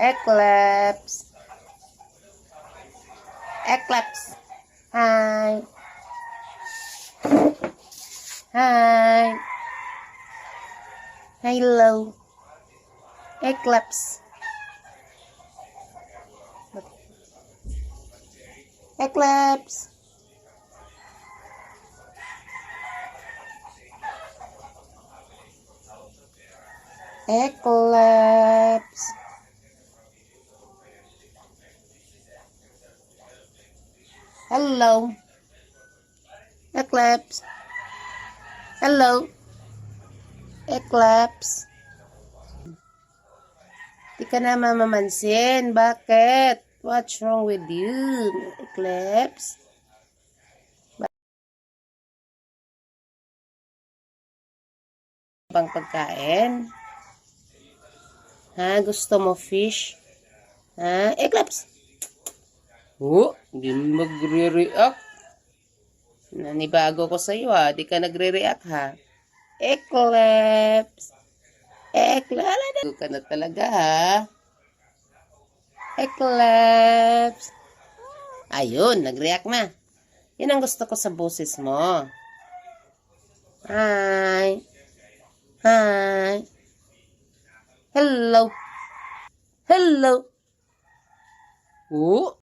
Eclipse. Eclipse. Hi. Hi. Hello. Eclipse. Eclipse. Eclipse. Hello. Eclipse. Hello. Eclipse. Di ka na mamamansin. Bakit? What's wrong with you, Eclipse? Bang pagkain? Ha? Gusto mo fish? Ha? Eclipse! Oh, hindi magre-react. Nanibago ko sa'yo ha. Di ka nagre-react ha. Eclipse! Eclipse! Ano ka na talaga ha? Eclipse! Ayun, nag-react na. Yan ang gusto ko sa boses mo. Hi! Hi! Hello! Hello! Oh,